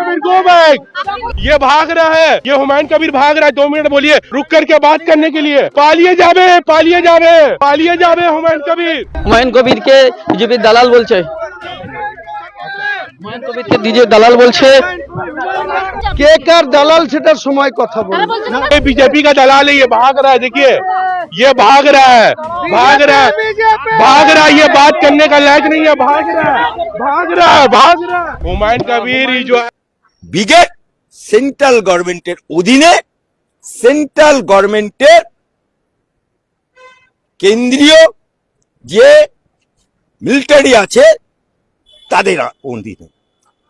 Kabir go back ये भाग रहा है ये हुमायूं कबीर भाग रहा है दो मिनट बोलिए रुक करके बात करने के लिए पालिए जावे पालिए जावे पालिए जावे हुमायूं कबीर হুমায়ুন কবিরকে বিজেপির দালাল বলছে হুমায়ুন কবিরকে বিজেপির দালাল বলছে কে কার দালাল সেটার সময় কথা বলবো ये बीजेपी का दलाल है ये भाग रहा है देखिए ये भाग रहा है भाग रहा है भाग रहा है ये बात करने का लायक नहीं है भाग रहा है भाग रहा है भाग रहा है हुमायूं कबीर ही जो है ব্রিগেড সেন্ট্রাল গভর্নমেন্টের অধীনে সেন্ট্রাল গভর্নমেন্টের কেন্দ্রীয় যে মিলিটারি আছে তাদের অধীনে।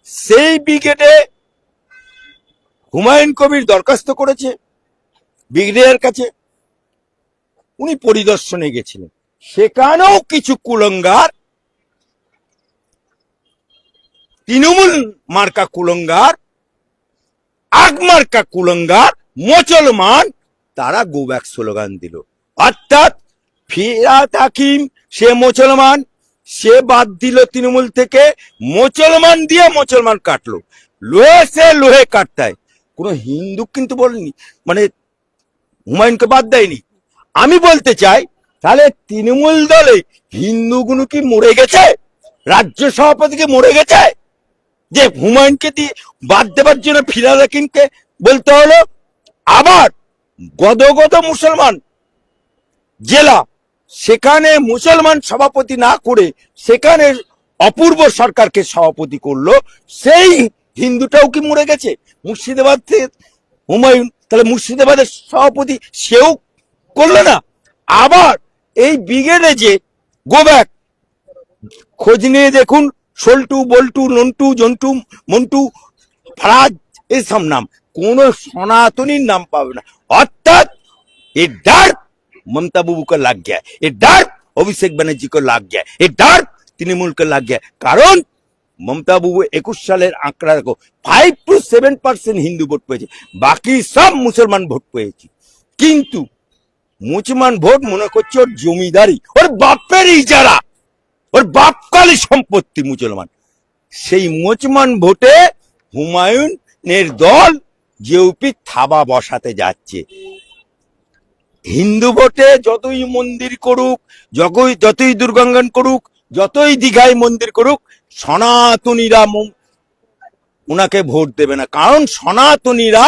সেই ব্রিগেডে হুমায়ুন কবির দরখাস্ত করেছে, ব্রিগেডিয়ার কাছে। উনি পরিদর্শনে গেছিলেন। সেখানেও কিছু কুলঙ্গার, তৃণমূল মার্কা কুলঙ্গার আগ মার্কা কুলঙ্গার মুসলমান তারা গো ব্যাক স্লোগান দিল। অর্থাৎ, ফিরাত হাকিম, সে মুসলমান সে বাদ দিল তৃণমূল থেকে মুসলমান দিয়ে মুসলমান কাটলো। লোহে সে লোহে কাটতায়। কোনো হিন্দু কিন্তু বলেনি মানে হুমায়ুনকে বাদ দেয়নি। আমি বলতে চাই, তাহলে তৃণমূল দলে হিন্দুগুলো কি মরে গেছে? রাজ্য সভাপতি কি মরে গেছে? যে হুমায়ুনকে দিয়ে বাদ দেবার জন্য ফিরাদ হাকিমকে বলতে হলো, আবার গদগদ মুসলমান জেলা, সেখানে মুসলমান সভাপতি না করে সেখানে অপূর্ব সরকারকে সভাপতি করল, সেই হিন্দুটাও কি মরে গেছে? মুর্শিদাবাদ হুমায়ুন, তাহলে মুর্শিদাবাদের সভাপতি সেও করল না। আবার এই ব্রিগেডে যে গোব্যাক খোঁজ নিয়ে দেখুন সল্টু বল্টু, নন্টু, জন্টু, মন্টু, ফারাজ এসব নাম। কোনো সনাতনীর নাম পাবে না। অর্থাৎ এ ডার্ক মমতা বাবুকে লাগ গিয়া এ ডার অভিষেক ব্যানার্জিকে লাগ গিয়া এ ডার্ক তৃণমূলকে লাগ গিয়া কারণ মমতা বাবু একুশ সালের আঁকড়া, দেখো five two seven percent Hindu vote পেয়েছে। বাকি সব মুসলমান ভোট পেয়েছে। কিন্তু মুসলমান ভোট মনে করছে ওর জমিদারি, ওর বাপের ইজারা ওর বাপকালী সম্পত্তি মুসলমান সেই মুসলমান ভোটে হুমায়ুনের দল জেউপি থাবা বসাতে যাচ্ছে। হিন্দু ভোটে যতই মন্দির করুক, যতই যতই দুর্গাঙ্গন করুক, যতই দীঘায় মন্দির করুক, সনাতনীরা ওনাকে ভোট দেবে না। কারণ সনাতনীরা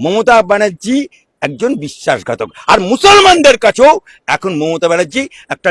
মমতা ব্যানার্জি একজন বিশ্বাসঘাতক। আর মুসলমানদের কাছেও এখন মমতা ব্যানার্জি একটা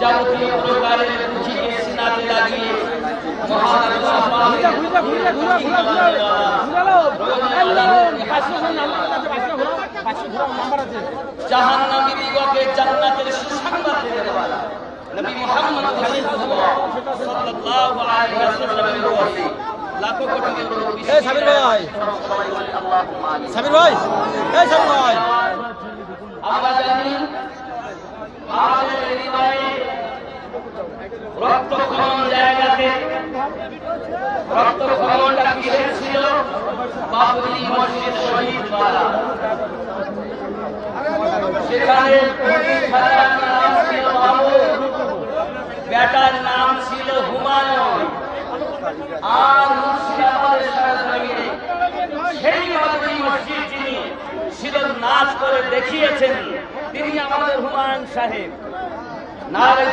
যাবতীয় প্রকারের বুঝিয়ে সিনাতে লাগিয়ে মহান আল্লাহ জাহান্নামী দিগকে জান্নাতের সুসংবাদ দিতে পারা নবী মুহাম্মদ সাল্লাল্লাহু আলাইহি ওয়াসাল্লামের ওয়াসি লাখো কোটি এই সাবির ভাই। সাবির ভাই। এই সাবির ভাই। আমরা জানি রক্তক্ষরণ জায়গাতে রক্তক্ষরণটা কিসের ছিল বাবরি মসজিদ শহীদ সেখানে পঁচিশ নাম ছিল বেটার নাম ছিল হুমায়ুন আর মুর্শিদাবাদের সরজমিনে সেই বাবরি মসজিদ যিনি নাচ করে দেখিয়েছেন তিনি আমাদের হুমায়ুন সাহেব। নারে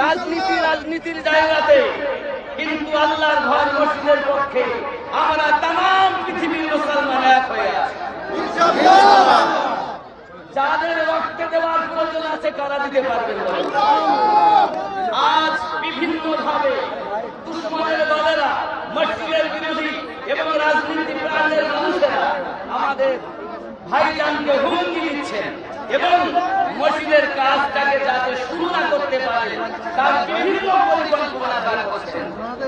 রাজনীতি রাজনীতির জায়গাতে কিন্তু আল্লাহর ঘর মসজিদের পক্ষে আমরা তাম পৃথিবীর মুসলমান এক হয়ে আছি। যাদের রক্ত দেওয়ার প্রয়োজন আছে কারা দিতে পারবেন আজ বিভিন্ন ভাবে দুশ্মনের দলেরা, মসজিদের বিরোধী এবং রাজনীতি প্রাণের মানুষেরা আমাদের ভাইজানকে হুমকি দিচ্ছেন এবং মসজিদের কাজটাকে যাতে শুরু না করতে পারে, তার বিভিন্ন পরিকল্পনা তারা করছেন।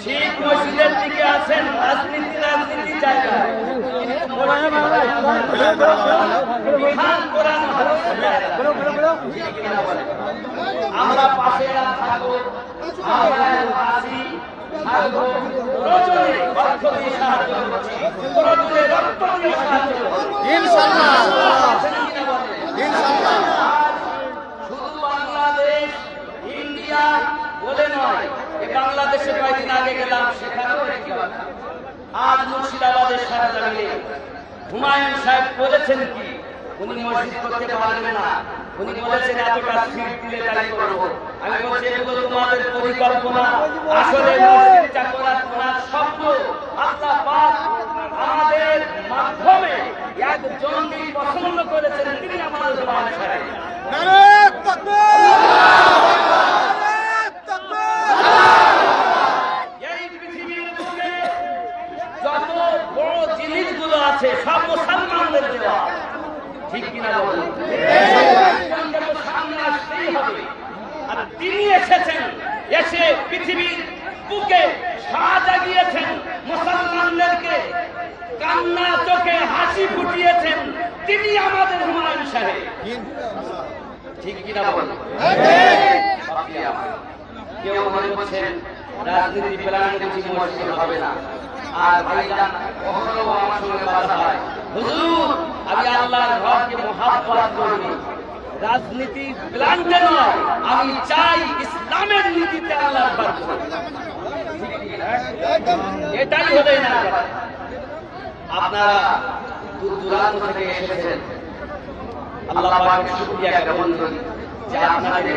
ঠিক মসজিদের দিকে আছেন রাজনীতি রাজনীতি? আমরা পাশে থাকব আছেন কিনা বলেন? শুধু বাংলাদেশ ইন্ডিয়া বলে নয় এ বাংলাদেশে কয়েকদিন আগে গেলাম সেখানেও কথা আজ মুর্শিদাবাদের সারা জামিনে। হুমায়ুন সাহেব বলেছেন কি? উনি মসজিদ করতে পারবেন না। উনি বলেছেন এতটা সিট দিলে তাই করব। আমি বলছি, এগুলো তোমাদের পরিকল্পনা। আসলে মসজিদটা তোমার স্বপ্ন। আল্লাহ পাক আমাদের মাধ্যমে একজনকে পছন্দ করেছেন, তিনি আমাদের হুমায়ুন সাহেব এই পৃথিবীর বুকে যত বড় জিনিসগুলো আছে সব মুসলমানদের দেওয়া। ঠিক কিনা সামনে আসতেই হবে। আর তিনি এসেছেন এসে পৃথিবীর বুকে সাজ জাগিয়েছেন মুসলমানদেরকে। কান্না চোখে হাসি ফুটিয়েছেন তিনি আমাদের হুমায়ুন সাহেব। ঠিক কিনা বলুন আমার। কেউ মনে করছেন রাজনীতি প্ল্যান মসজিদ হবে না। আর ভাইজান কখনো আমার সঙ্গে কথা হয়। হুজুর, আমি আল্লাহর ঘরকে রাজনীতি প্ল্যানটা নয়, আমি চাই ইসলামের নীতিতে আল্লাহর ঘর এটাই হলে না। আপনারা দূর দূরান্ত থেকে এসেছেন। আল্লাহ শুকরিয়া জ্ঞাপন করি। যে আপনাদের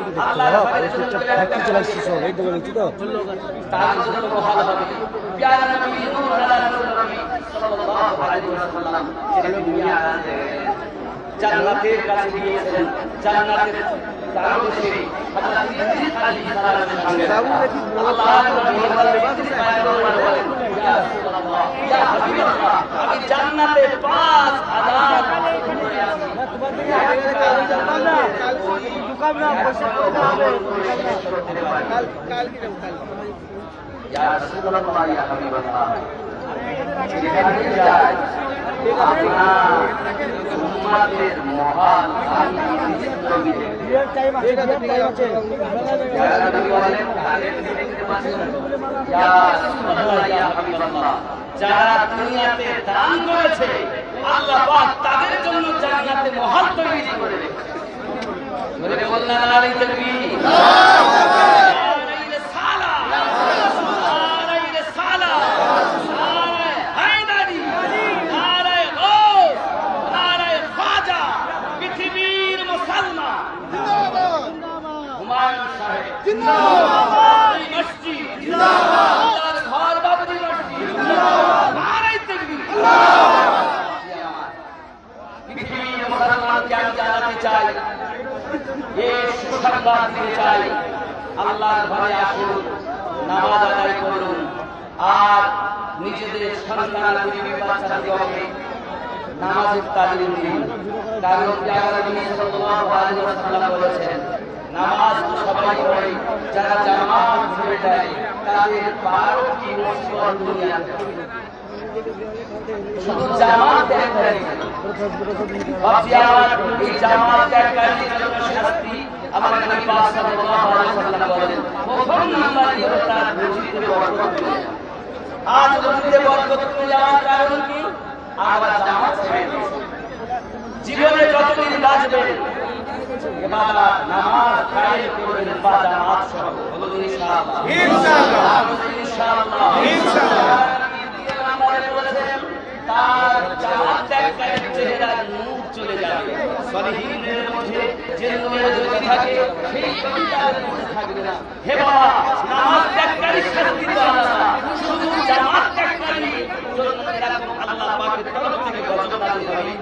জান্নাতের কাছে গিয়েছিলেন জান্নাতের চারপাশে হাবিবাল্লাহ, যারা দুনিয়াতে দান করেছে আল্লাহ তাদের জন্য জান্নাতে মহল তৈরি করে মসজিদ। ঘর বাবরি মসজিদ। নারায়ে তাকবীর পৃথিবীর মুসলমানকে আমি জানাতে চাই এ চাই, আল্লাহর ঘরে আসুন, নামাজ আদায় করুন, আর নিজেদের সন্তান বিবি নামাজের তালিম বলেছেন, নামাজ সবাই পড়ে, যারা জামাত ছেড়ে দেয় তাদের বারোটি শুধু জামাত ত্যাগ এই জামাত ত্যাগকারীদের জন্য শাস্তি আমার নবী পাক সাল্লাল্লাহু আলাইহি ওয়াসাল্লাম বলেন প্রথম নাম্বারই হলো তার রুজিতে বরকত আজ রুজিতে বরকত যাওয়ার কারণ কি আবার জামাত ছেড়ে জীবনে যতদিন বাঁচবেন ইবাদত নামাজ কায়েম করবেন বা জামাত সহ বলুন ইনশাআল্লাহ। ইনশাআল্লাহ। ইনশাআল্লাহ ইনশাআল্লাহ তার জামাত ত্যাগকারীর চেহারার নূর চলে যাবে। সলিহীনের মধ্যে থাকে, সেই কবিতার থাকবে না। হে বাবা, নামাজ শুধু জামাত আল্লাহ পাকের তরফ থেকে হবে